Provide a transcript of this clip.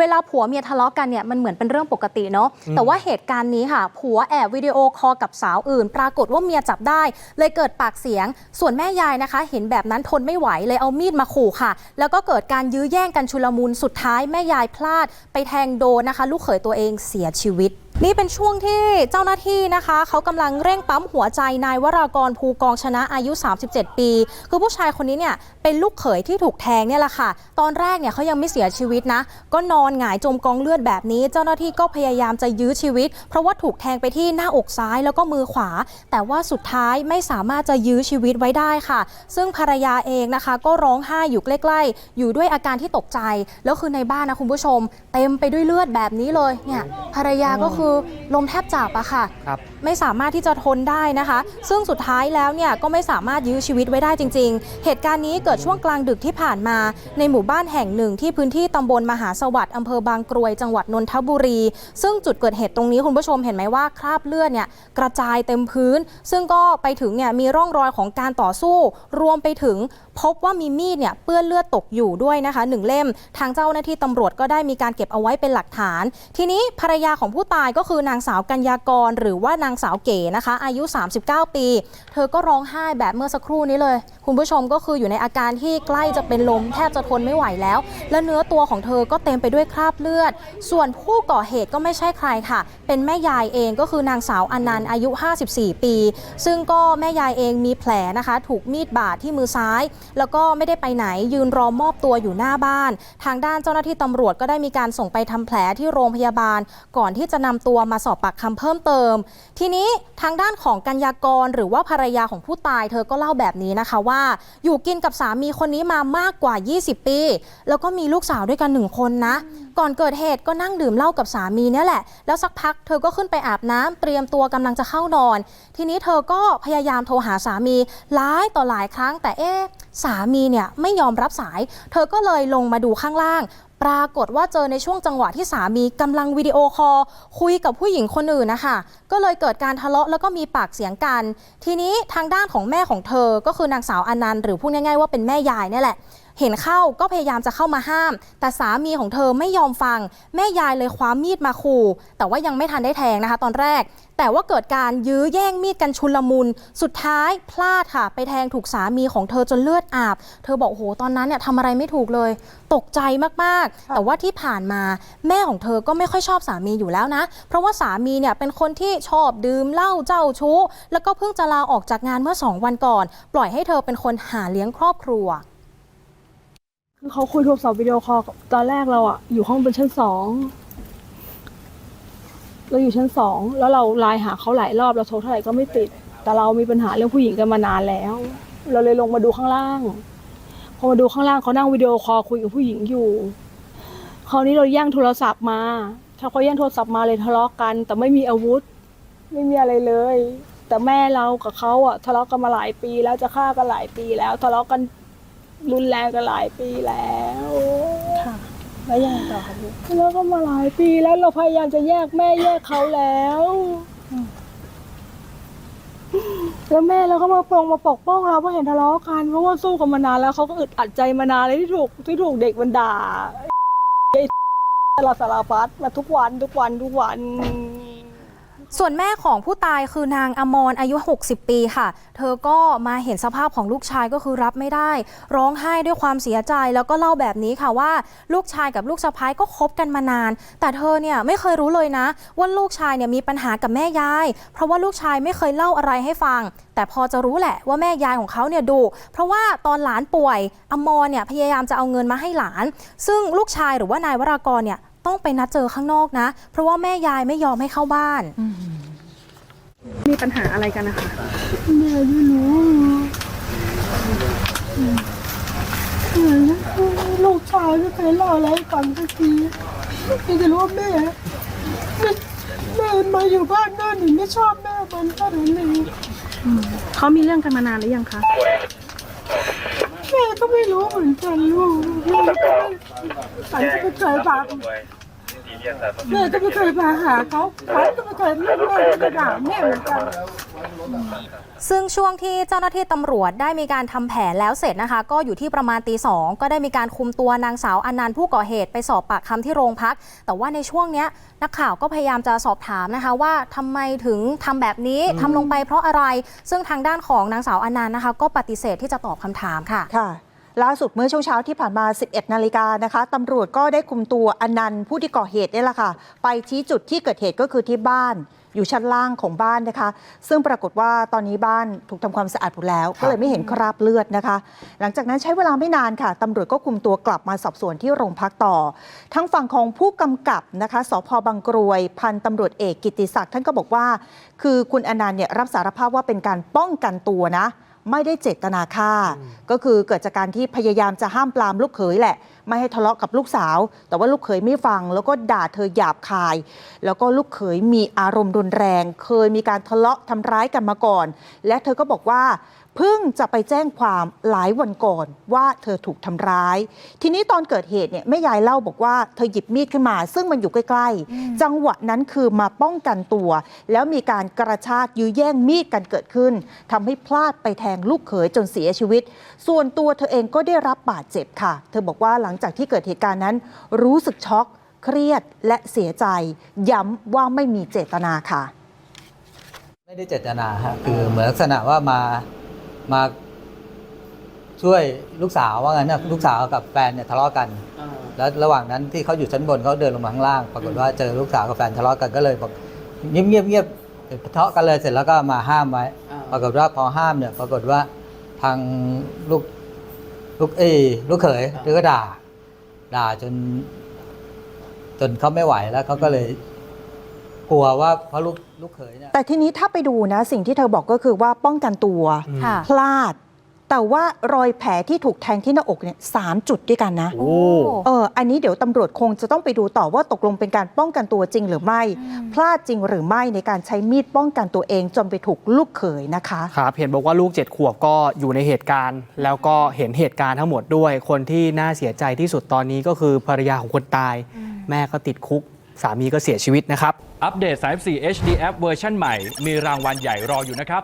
เวลาผัวเมียทะเลาะกันเนี่ยมันเหมือนเป็นเรื่องปกติเนาะแต่ว่าเหตุการณ์นี้ค่ะ ผัวแอบวิดีโอคอลกับสาวอื่น ปรากฏว่าเมียจับได้ เลยเกิดปากเสียง ส่วนแม่ยายนะคะ เห็นแบบนั้นทนไม่ไหวเลยเอามีดมาขู่ค่ะ แล้วก็เกิดการยื้อแย่งกันชุลมุนสุดท้ายแม่ยายพลาด ไปแทงโดนนะคะ ลูกเขยตัวเองเสียชีวิต นี่เป็นช่วงที่เจ้าหน้าที่นะคะ เขากำลังเร่งปั๊มหัวใจนายวรากรภูกองชนะอายุ 37 ปี คือผู้ชายคนนี้เนี่ยเป็นลูกเขยที่ถูกแทงเนี่ยแหละค่ะ ตอนแรกเนี่ยเขายังไม่เสียชีวิตนะ ก็นอนหงายจมกองเลือดแบบนี้ เจ้าหน้าที่ก็พยายามจะยื้อชีวิต เพราะว่าถูกแทงไปที่หน้าอกซ้ายแล้วก็มือขวา แต่ว่าสุดท้ายไม่สามารถจะยื้อชีวิตไว้ได้ค่ะ ซึ่งภรรยาเองนะคะ ก็ร้องไห้อยู่ใกล้ๆ อยู่ด้วยอาการที่ตกใจ แล้วคือในบ้านนะคุณผู้ชม เต็มไปด้วยเลือดแบบนี้เลยเนี่ยภรรยาก็คือลมแทบจับอะค่ะครับ ไม่สามารถที่จะทนได้นะคะ ซึ่งสุดท้ายแล้วเนี่ยก็ไม่สามารถยื้อชีวิตไว้ได้จริง ๆ เหตุการณ์นี้เกิดช่วงกลางดึกที่ผ่านมา ในหมู่บ้านแห่งหนึ่งที่พื้นที่ตำบลมหาสวัสดิ์อำเภอบางกรวยจังหวัดนนทบุรี ซึ่งจุดเกิดเหตุตรงนี้คุณผู้ชมเห็นไหมว่าคราบเลือดเนี่ยกระจายเต็มพื้น ซึ่งก็ไปถึงเนี่ยมีร่องรอยของการต่อสู้ รวมไปถึงพบว่ามีมีดเนี่ยเปื้อนเลือดตกอยู่ด้วยนะคะหนึ่งเล่ม ทางเจ้าหน้าที่ตำรวจก็ได้มีการเก็บเอาไว้เป็นหลักฐาน ทีนี้ภรรยาของผู้ตายก็คือนางสาวกัญญากร หรือว่านางสาวเก๋นะคะ อายุ 39 ปี เธอก็ร้องไห้แบบเมื่อสักครู่นี้เลย คุณผู้ชมก็คืออยู่ในอาการที่ใกล้จะเป็นลมแทบจะทนไม่ไหวแล้ว และเนื้อตัวของเธอก็เต็มไปด้วยคราบเลือด ส่วนผู้ก่อเหตุก็ไม่ใช่ใครค่ะ เป็นแม่ยายเองก็คือนางสาวอนันต์อายุ 54 ปี ซึ่งก็แม่ยายเองมีแผลนะคะ ถูกมีดบาดที่มือซ้าย แล้วก็ไม่ได้ไปไหนยืนรอมอบตัวอยู่หน้าบ้าน ทางด้านเจ้าหน้าที่ตำรวจก็ได้มีการส่งไปทำแผลที่โรงพยาบาล ก่อนที่จะนำตัวมาสอบปากคำเพิ่มเติม ทีนี้ทางด้านของกัญญากรหรือว่าภรรยาของผู้ตายเธอก็เล่าแบบนี้นะคะว่า อยู่กินกับสามีคนนี้มามากกว่า 20 ปี แล้วก็มีลูกสาวด้วยกันหนึ่งคนนะ ก่อนเกิดเหตุก็นั่งดื่มเหล้ากับสามีเนี่ยแหละ แล้วสักพักเธอก็ขึ้นไปอาบน้ำเตรียมตัวกำลังจะเข้านอน ทีนี้เธอก็พยายามโทรหาสามีหลายต่อหลายครั้งแต่เอ๊ะสามีเนี่ยไม่ยอมรับสาย เธอก็เลยลงมาดูข้างล่าง ปรากฏว่าเจอในช่วงจังหวะที่สามีกำลังวิดีโอคอลคุยกับผู้หญิงคนอื่นนะคะก็เลยเกิดการทะเลาะแล้วก็มีปากเสียงกัน ทีนี้ทางด้านของแม่ของเธอ ก็คือนางสาวอนันต์หรือพูดง่ายๆว่าเป็นแม่ยายนี่แหละ เห็นเข้าก็พยายามจะเข้ามาห้าม แต่สามีของเธอไม่ยอมฟัง แม่ยายเลยคว้ามีดมาขู่ แต่ว่ายังไม่ทันได้แทงนะคะ ตอนแรก แต่ว่าเกิดการยื้อแย่งมีดกันชุลมุน สุดท้ายพลาดค่ะ ไปแทงถูกสามีของเธอจนเลือดอาบ เธอบอกโอ้โหตอนนั้นเนี่ยทำอะไรไม่ถูกเลย ตกใจมากๆ แต่ว่าที่ผ่านมาแม่ของเธอก็ไม่ค่อยชอบสามีอยู่แล้วนะ เพราะว่าสามีเนี่ยเป็นคนที่ชอบดื่มเหล้าเจ้าชู้ แล้วก็เพิ่งจะลาออกจากงานเมื่อสองวันก่อน ปล่อยให้เธอเป็นคนหาเลี้ยงครอบครัว คือเขาคุยโทรศัพท์วิดีโอคอลตอนแรกเราอะอยู่ห้องบนชั้นสองเราอยู่ชั้นสองแล้วเราไลน์หาเขาหลายรอบเราโทรเท่าไหร่ก็ไม่ติด แต่เรามีปัญหาเรื่องผู้หญิงกันมานานแล้ว เราเลยลงมาดูข้างล่าง พอมาดูข้างล่างเขานั่งวิดีโอคอลคุยกับผู้หญิงอยู่คราวนี้เราแย่งโทรศัพท์มาถ้าเขาแย่งโทรศัพท์มาเลยทะเลาะกัน แต่ไม่มีอาวุธ ไม่มีอะไรเลย แต่แม่เรากับเขาอะทะเลาะกันมาหลายปีแล้วจะฆ่ากันหลายปีแล้วทะเลาะกัน รุนแรงกันหลายปีแล้วค่ะแล้วยังไงต่อคะพี่แล้วก็มาหลายปีแล้วเราพยายามจะแยกแม่แยกเขาแล้วแล้วแม่เราก็มาปองมาปกป้องเราเพราะเห็นทะเลาะกันเพราะว่าสู้กันมานานแล้วเขาก็อึดอัดใจมานานเลยที่ถูกที่ถูกเด็กมันด่าไอ้สารสารพัดมาทุกวันทุกวันทุกวัน ส่วนแม่ของผู้ตายคือนางอมรอายุ 60 ปีค่ะ เธอก็มาเห็นสภาพของลูกชายก็คือรับไม่ได้ ร้องไห้ด้วยความเสียใจแล้วก็เล่าแบบนี้ค่ะว่า ลูกชายกับลูกสะพ้ายก็คบกันมานาน แต่เธอเนี่ยไม่เคยรู้เลยนะ ว่าลูกชายเนี่ยมีปัญหากับแม่ยาย เพราะว่าลูกชายไม่เคยเล่าอะไรให้ฟัง แต่พอจะรู้แหละว่าแม่ยายของเขาเนี่ยดุเพราะว่าตอนหลานป่วยอมรเนี่ยพยายามจะเอาเงินมาให้หลาน ซึ่งลูกชายหรือว่านายวรากรเนี่ย ต้องไปนัดเจอข้างนอกนะ เพราะว่าแม่ยายไม่ยอมให้เข้าบ้าน มีปัญหาอะไรกันนะคะแม่ไม่รู้ลูกชายไม่เคยเล่าอะไรให้ฟังสักทีไม่จะรู้ว่าแม่แม่แม่มาอยู่บ้านหน้าหนึ่งไม่ชอบแม่มันเท่านั้นเองเขามีเรื่องกันมานานหรือยังคะแม่ ก็ไม่รู้เหมือนกันลูกแม่ก็ไม่ฉันก็ไม่เคยฟัง แม่ก็ไม่เคยมาหาเขาเขาก็ไม่เคยแม่แม่ก็ไม่ด่าแม่เหมือนกันซึ่งช่วงที่เจ้าหน้าที่ตำรวจได้มีการทำแผนแล้วเสร็จนะคะ ก็อยู่ที่ประมาณตีสองก็ได้มีการคุมตัวนางสาวอนันต์ผู้ก่อเหตุไปสอบปากคำที่โรงพัก แต่ว่าในช่วงเนี้ยนักข่าวก็พยายามจะสอบถามนะคะว่าทำไมถึงทำแบบนี้ทำลงไปเพราะอะไร ซึ่งทางด้านของนางสาวอนันต์นะคะ ก็ปฏิเสธที่จะตอบคำถามค่ะ ค่ะ ล่าสุดเมื่อช่วงเช้าที่ผ่านมา 11 นาฬิกานะคะตำรวจก็ได้คุมตัวอนันต์ผู้ที่ก่อเหตุนี่แหละค่ะ ไปชี้จุดที่เกิดเหตุก็คือที่บ้าน อยู่ชั้นล่างของบ้านนะคะ ซึ่งปรากฏว่าตอนนี้บ้านถูกทำความสะอาดหมดแล้ว ก็เลยไม่เห็นคราบเลือดนะคะ หลังจากนั้นใช้เวลาไม่นานค่ะตำรวจก็คุมตัวกลับมาสอบสวนที่โรงพักต่อ ทั้งฝั่งของผู้กำกับนะคะสพบางกรวย พันตำรวจเอกกิติศักดิ์ท่านก็บอกว่า คือคุณอนันต์เนี่ยรับสารภาพว่าเป็นการป้องกันตัวนะ ไม่ได้เจตนาฆ่า ก็คือเกิดจากการที่พยายามจะห้ามปรามลูกเขยแหละ ไม่ให้ทะเลาะกับลูกสาว แต่ว่าลูกเขยไม่ฟัง แล้วก็ด่าเธอหยาบคาย แล้วก็ลูกเขยมีอารมณ์รุนแรง เคยมีการทะเลาะทำร้ายกันมาก่อน และเธอก็บอกว่า เพิ่งจะไปแจ้งความหลายวันก่อนว่าเธอถูกทำร้าย ทีนี้ตอนเกิดเหตุเนี่ยแม่ยายเล่าบอกว่าเธอหยิบมีดขึ้นมา ซึ่งมันอยู่ใกล้ ๆ จังหวะนั้นคือมาป้องกันตัว แล้วมีการกระชากยื้อแย่งมีดกันเกิดขึ้นทำให้พลาดไปแทงลูกเขยจนเสียชีวิต ส่วนตัวเธอเองก็ได้รับบาดเจ็บค่ะ เธอบอกว่าหลังจากที่เกิดเหตุการณ์นั้น รู้สึกช็อกเครียดและเสียใจ ย้ำว่าไม่มีเจตนาค่ะ ไม่ได้เจตนาฮะคือเหมือนลักษณะว่ามา มาช่วยลูกสาวว่างั้นนะลูกสาวกับแฟนเนี่ยทะเลาะกันแล้วระหว่างนั้นที่เขาอยู่ชั้นบนเขาเดินลงมาข้างล่าง ปรากฏว่าเจอลูกสาวกับแฟนทะเลาะกันก็เลยบอกเงียบเงียบเงียบเดี๋ยวทะเลาะกันเลยเสร็จแล้วก็มาห้ามไว้ปรากฏว่าพอห้ามเนี่ย ปรากฏว่าทางลูกลูกเอยลูกเขยก็ด่า ด่าจน จนเขาไม่ไหวแล้วเขาก็เลย กลัวว่าเพราะลูกลูกเขยเนี่ย แต่ทีนี้ถ้าไปดูนะ สิ่งที่เธอบอกก็คือว่าป้องกันตัวค่ะ พลาด แต่ว่ารอยแผลที่ถูกแทงที่หน้าอกเนี่ยสามจุดด้วยกันนะ โอ้ เออ อันนี้เดี๋ยวตำรวจคงจะต้องไปดูต่อว่าตกลงเป็นการป้องกันตัวจริงหรือไม่ พลาดจริงหรือไม่ในการใช้มีดป้องกันตัวเองจนไปถูกลูกเขยนะคะ ครับเห็นบอกว่าลูกเจ็ดขวบก็อยู่ในเหตุการณ์ แล้วก็เห็นเหตุการณ์ทั้งหมดด้วย คนที่น่าเสียใจที่สุดตอนนี้ก็คือภรรยาของคนตาย แม่ก็ติดคุก สามีก็เสียชีวิตนะครับ อัปเดต 34 HDF เวอร์ชันใหม่ มีรางวัลใหญ่รออยู่นะครับ